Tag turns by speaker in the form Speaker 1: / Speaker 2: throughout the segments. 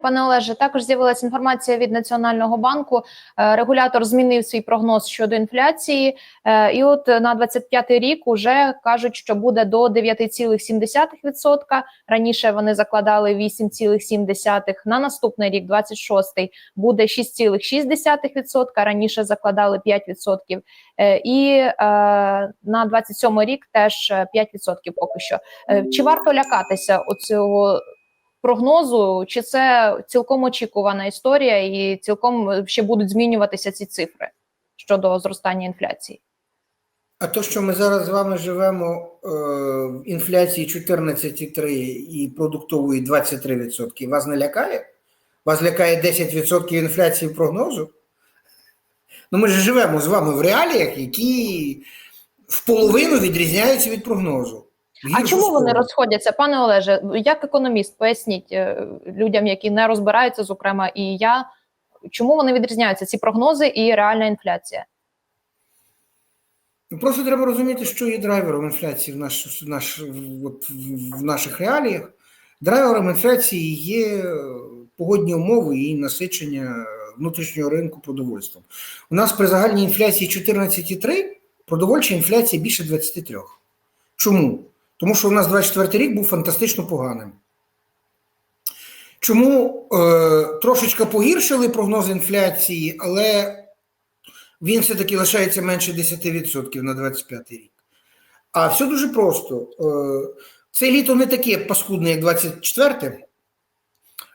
Speaker 1: Пане Олеже, також з'явилася інформація від Національного банку. Е, Регулятор змінив свій прогноз щодо інфляції, Е, і от на 25 рік уже кажуть, що буде до 9,7%. Раніше вони закладали 8,7%. На наступний рік, 26-й, буде 6,6%. Раніше закладали 5%. Е, І на 27 рік теж е, 5% поки що. Чи варто лякатися оцього прогнозу, чи це цілком очікувана історія, і цілком ще будуть змінюватися ці цифри щодо зростання інфляції?
Speaker 2: А то, що ми зараз з вами живемо е, в інфляції 14,3 і продуктової 23%, вас не лякає? Вас лякає 10% інфляції прогнозу? Ну ми ж живемо з вами в реаліях, які в половину відрізняються від прогнозу.
Speaker 1: А чому вони розходяться, пане Олеже? Як економіст, поясніть е, людям, які не розбираються, зокрема, і я чому вони відрізняються ці прогнози і реальна інфляція?
Speaker 2: Ну, Просто треба розуміти, що є драйвером інфляції в, наш, в, наш, от, в- в наших реаліях. Драйвером інфляції є погодні умови і насичення внутрішнього ринку продовольством. У нас при загальній інфляції 14,3, продовольча інфляція більше 23. Чому? Тому що у нас 24 рік був фантастично поганим. Чому е, трошечки погіршили прогноз інфляції, але він все-таки лишається менше 10% на 25 рік. А все дуже просто. Е, Це літо не таке паскудне, як 24,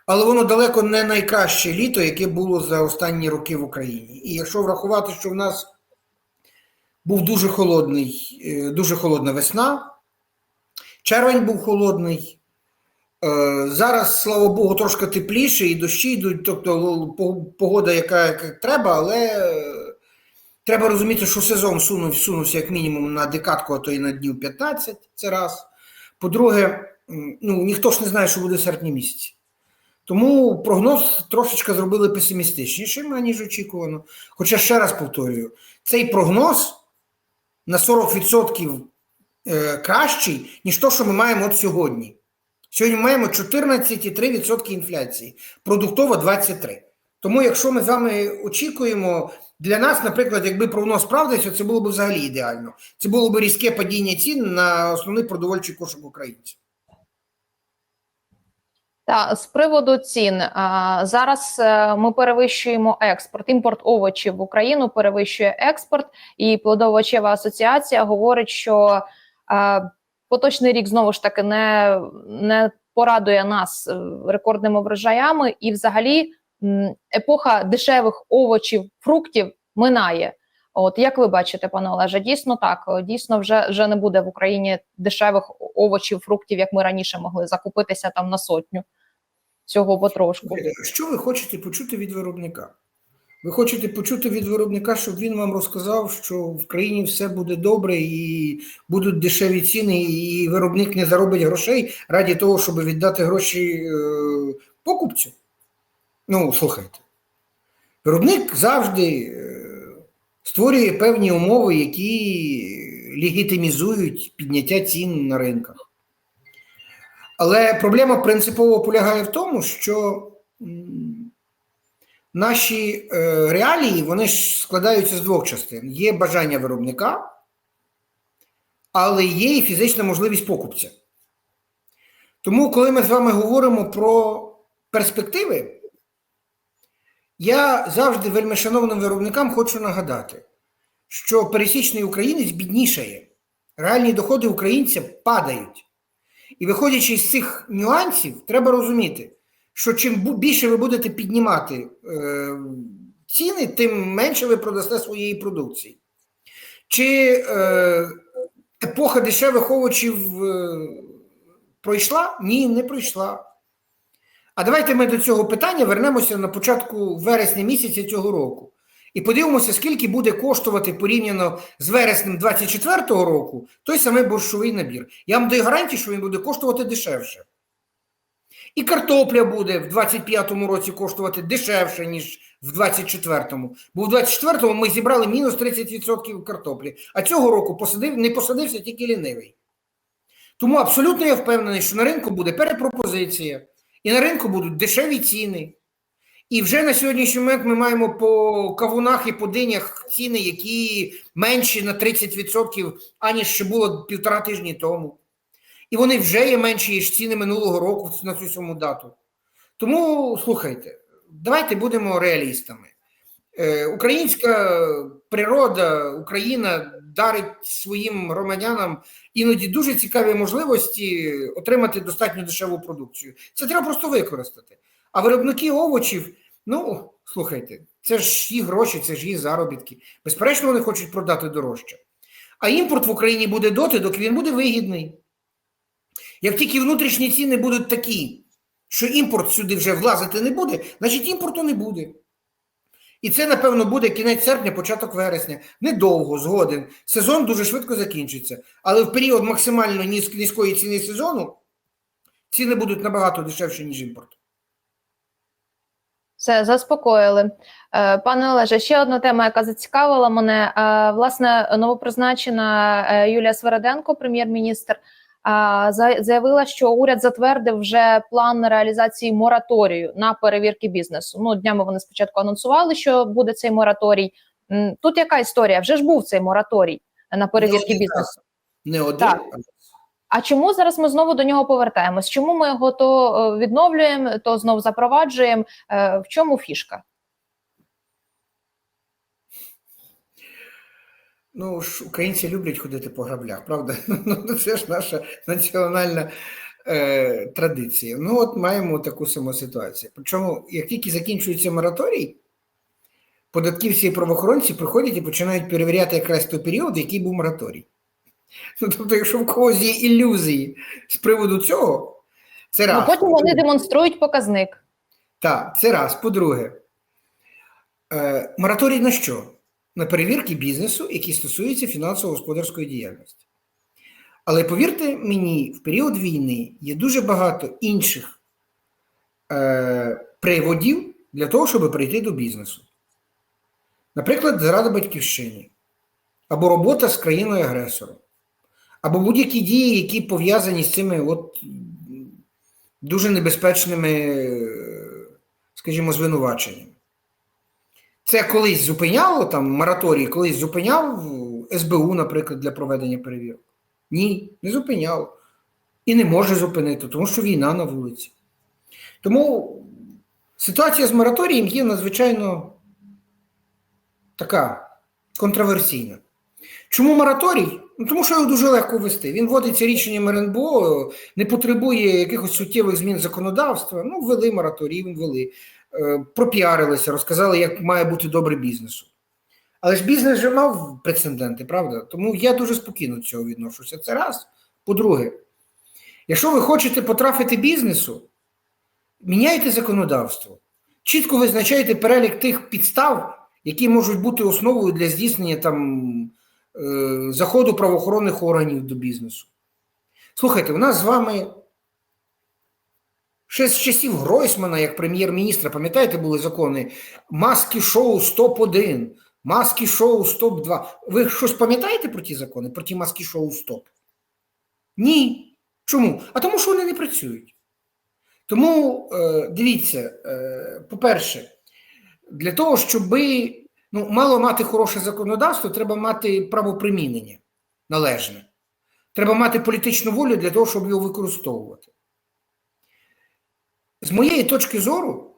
Speaker 2: але воно далеко не найкраще літо, яке було за останні роки в Україні. І якщо врахувати, що в нас був дуже холодний, е, дуже холодна весна, червень був холодний. Е, Зараз, слава Богу, трошки тепліше і дощі йдуть, тобто погода, яка, треба, але е, треба розуміти, що сезон сунув, сунувся як мінімум на декадку, а то і на днів 15, це раз. По-друге, ну, ніхто ж не знає, що буде в серпні місяці. Тому прогноз трошечки зробили песимістичнішим, аніж очікувано. Хоча ще раз повторюю, цей прогноз на 40% е, кращий, ніж то, що ми маємо от сьогодні. Сьогодні ми маємо 14,3% інфляції, продуктова 23%. Тому, якщо ми з вами очікуємо, для нас, наприклад, якби прогноз справдився, це було б взагалі ідеально. Це було б різке падіння цін на основний продовольчий кошик українців.
Speaker 1: Та з приводу цін зараз е, ми перевищуємо експорт. Імпорт овочів в Україну перевищує експорт, і плодовочева асоціація говорить, що поточний рік знову ж таки не, не порадує нас е, рекордними врожаями, і взагалі епоха дешевих овочів, фруктів минає. От як ви бачите, пане Олеже, дійсно так. Дійсно, вже, вже не буде в Україні дешевих овочів, фруктів, як ми раніше могли закупитися там на сотню. Всього потрошку.
Speaker 2: Що ви хочете почути від виробника? Ви хочете почути від виробника, щоб він вам розказав, що в країні все буде добре і будуть дешеві ціни, і виробник не заробить грошей раді того, щоб віддати гроші е, покупцю? Ну, слухайте. Виробник завжди е, створює певні умови, які легітимізують підняття цін на ринках. Але проблема принципово полягає в тому, що наші е, реалії вони ж складаються з двох частин: є бажання виробника, але є і фізична можливість покупця. Тому, коли ми з вами говоримо про перспективи, я завжди вельми шановним виробникам хочу нагадати, що пересічний українець біднішає, реальні доходи українця падають. І виходячи з цих нюансів, треба розуміти, що чим більше ви будете піднімати е, ціни, тим менше ви продасте своєї продукції. Чи е, епоха дешевих овочів е, пройшла? Ні, не пройшла. А давайте ми до цього питання вернемося на початку вересня місяця цього року. І подивимося, скільки буде коштувати порівняно з вереснем 24-го року той самий борщовий набір. Я вам даю гарантію, що він буде коштувати дешевше. І картопля буде в 25-му році коштувати дешевше, ніж в 24-му. Бо в 24-му ми зібрали мінус 30% картоплі, а цього року посадив, не посадився тільки лінивий. Тому абсолютно я впевнений, що на ринку буде перепропозиція. і на ринку будуть дешеві ціни. І вже на сьогоднішній момент ми маємо по кавунах і по динях ціни, які менші на 30%, аніж ще було півтора тижні тому. І вони вже є менші, ніж ціни минулого року на цю саму дату. Тому слухайте, давайте будемо реалістами. Е, Українська природа, Україна дарить своїм громадянам іноді дуже цікаві можливості отримати достатньо дешеву продукцію. Це треба просто використати. А виробники овочів, ну слухайте, це ж їх гроші, це ж їх заробітки. Безперечно, вони хочуть продати дорожче. А імпорт в Україні буде доти, доки він буде вигідний. Як тільки внутрішні ціни будуть такі, що імпорт сюди вже влазити не буде, значить імпорту не буде. І це, напевно, буде кінець серпня, початок вересня. Недовго, згоден. Сезон дуже швидко закінчиться. Але в період максимально низ- низької ціни сезону ціни будуть набагато дешевші, ніж імпорт.
Speaker 1: Все, заспокоїли. Е, Пане Олеже, ще одна тема, яка зацікавила мене. Е, Власне, новопризначена е, Юлія Свереденко, прем'єр-міністр, заявила, що уряд затвердив вже план реалізації мораторію на перевірки бізнесу. Ну, днями вони спочатку анонсували, що буде цей мораторій. Тут яка історія? Вже ж був цей мораторій на перевірки
Speaker 2: один
Speaker 1: бізнесу.
Speaker 2: Не один.
Speaker 1: Так.
Speaker 2: а
Speaker 1: А чому зараз ми знову до нього повертаємось? Чому ми його то е, відновлюємо, то знову запроваджуємо? Е, В чому фішка?
Speaker 2: Ну ж українці люблять ходити по граблях, правда? Ну це ж наша національна е, традиція. Ну от маємо таку саму ситуацію. Причому, як тільки закінчується мораторій, податківці і правоохоронці приходять і починають перевіряти якраз той період, який був мораторій. Ну, тобто, якщо в когось є ілюзії з приводу цього, це раз.
Speaker 1: Ну потім вони демонструють показник.
Speaker 2: Так, це раз. По-друге, е, мораторій на що? На перевірки бізнесу, які стосуються фінансово-господарської діяльності. Але повірте мені, в період війни є дуже багато інших е, приводів для того, щоб прийти до бізнесу. Наприклад, зрада батьківщині, або робота з країною-агресором, або будь-які дії, які пов'язані з цими от, дуже небезпечними, скажімо, звинуваченнями. Це колись зупиняло там мораторій, колись зупиняв СБУ, наприклад, для проведення перевірок. Ні, не зупиняло. І не може зупинити, тому що війна на вулиці. Тому ситуація з мораторієм є надзвичайно така контроверсійна. Чому мораторій? Ну, тому що його дуже легко ввести. Він вводиться рішенням РНБО, не потребує якихось суттєвих змін законодавства. Ну, ввели мораторій, ввели. Е, пропіарилися, розказали, як має бути добре бізнесу. Але ж бізнес вже мав прецеденти, правда? Тому я дуже спокійно до цього відношуся. Це раз. По-друге, якщо ви хочете потрафити бізнесу, міняйте законодавство. Чітко визначайте перелік тих підстав, які можуть бути основою для здійснення там, е, заходу правоохоронних органів до бізнесу. Слухайте, у нас з вами ще з часів Гройсмана, як прем'єр-міністра, пам'ятаєте, були закони маски шоу СТОП-1, маски шоу СТОП-2. Ви щось пам'ятаєте про ті закони, про ті маски шоу СТОП? Ні. Чому? А тому, що вони не працюють. Тому е, дивіться, е, по-перше, для того, щоб ну, мало мати хороше законодавство, треба мати правопримінення належне. Треба мати політичну волю для того, щоб його використовувати. З моєї точки зору,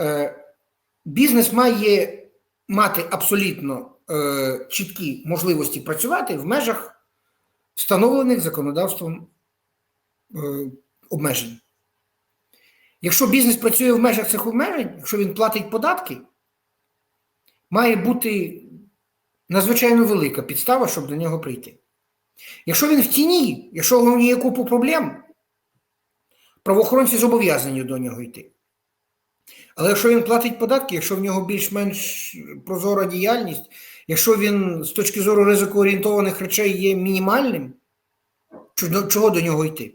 Speaker 2: е, бізнес має мати абсолютно е, чіткі можливості працювати в межах встановлених законодавством е, обмежень. Якщо бізнес працює в межах цих обмежень, якщо він платить податки, має бути надзвичайно велика підстава, щоб до нього прийти. Якщо він в тіні, якщо у нього є купу проблем, правоохоронці зобов'язані до нього йти. Але якщо він платить податки, якщо в нього більш-менш прозора діяльність, якщо він з точки зору ризикоорієнтованих речей є мінімальним, чого- до нього йти?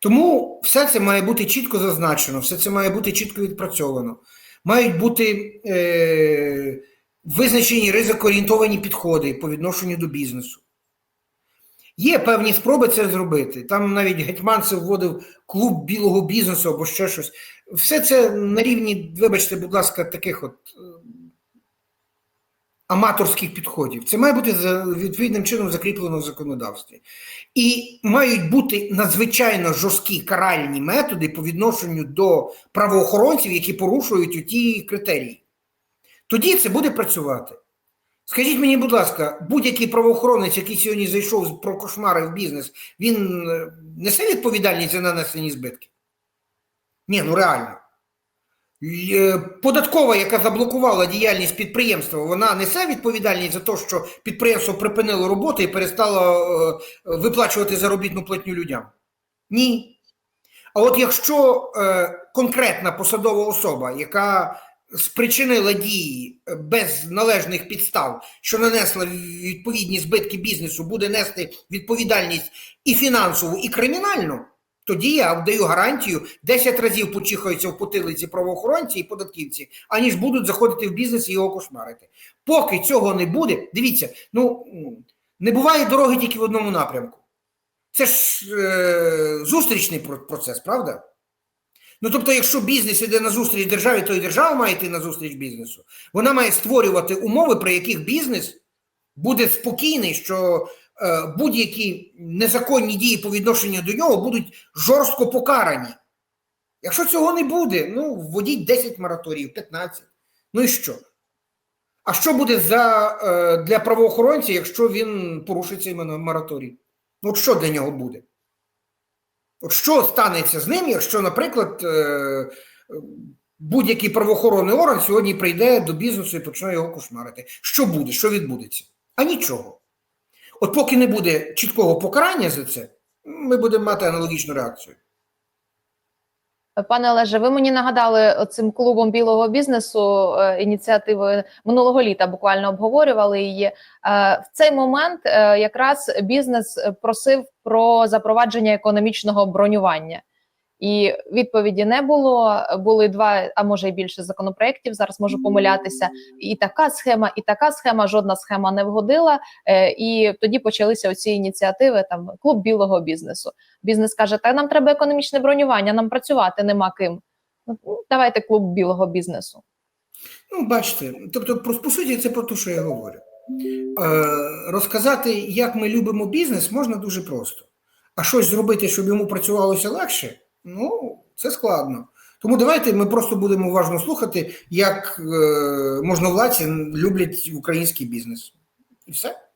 Speaker 2: Тому все це має бути чітко зазначено, все це має бути чітко відпрацьовано. Мають бути е, визначені ризикоорієнтовані підходи по відношенню до бізнесу. Є певні спроби це зробити. Там навіть Гетьманцев вводив клуб білого бізнесу або ще щось. Все це на рівні, вибачте, будь ласка, таких от е, аматорських підходів. Це має бути відповідним чином закріплено в законодавстві. І мають бути надзвичайно жорсткі каральні методи по відношенню до правоохоронців, які порушують ті критерії. Тоді це буде працювати. Скажіть мені, будь ласка, будь-який правоохоронець, який сьогодні зайшов про кошмари в бізнес, він е, несе відповідальність за нанесені збитки? Ні, ну реально. Е, Податкова, яка заблокувала діяльність підприємства, вона несе відповідальність за те, що підприємство припинило роботу і перестало е, виплачувати заробітну платню людям? Ні. А от якщо конкретна посадова особа, яка спричинила дії е, без належних підстав, що нанесла відповідні збитки бізнесу, буде нести відповідальність і фінансову, і кримінальну, тоді я даю гарантію 10 разів почихаються в потилиці правоохоронці і податківці, аніж будуть заходити в бізнес і його кошмарити. Поки цього не буде, дивіться, ну не буває дороги тільки в одному напрямку. Це ж е, зустрічний процес, правда? Ну тобто, якщо бізнес іде на зустріч державі, то і держава має йти на зустріч бізнесу. Вона має створювати умови, при яких бізнес буде спокійний, що е, будь-які незаконні дії по відношенню до нього будуть жорстко покарані. Якщо цього не буде, ну вводіть 10 мораторіїв, 15. Ну і що? А що буде за, е, для правоохоронця, якщо він порушить цей мораторій? Ну, от що для нього буде? Що станеться з ним, якщо, наприклад, е, будь-який правоохоронний орган сьогодні прийде до бізнесу і почне його кошмарити? Що буде? Що відбудеться? А нічого. От поки не буде чіткого покарання за це, ми будемо мати аналогічну реакцію.
Speaker 1: Пане Олеже, ви мені нагадали цим клубом білого бізнесу е, ініціативи минулого літа. Буквально обговорювали її. Е, в цей момент е, якраз бізнес просив про запровадження економічного бронювання, і відповіді не було. Були два, а може й більше законопроєктів. Зараз можу помилятися. І така схема, і така схема. Жодна схема не вгодила. Е, І тоді почалися оці ініціативи. Там клуб білого бізнесу. Бізнес каже: Та нам треба економічне бронювання, нам працювати нема ким. Ну, давайте клуб білого бізнесу.
Speaker 2: Ну, бачите, тобто, про, по суті, це про те, що я говорю. Е, розказати, як ми любимо бізнес, можна дуже просто. А щось зробити, щоб йому працювалося легше, ну, це складно. Тому давайте ми просто будемо уважно слухати, як е, можновладці люблять український бізнес. І все.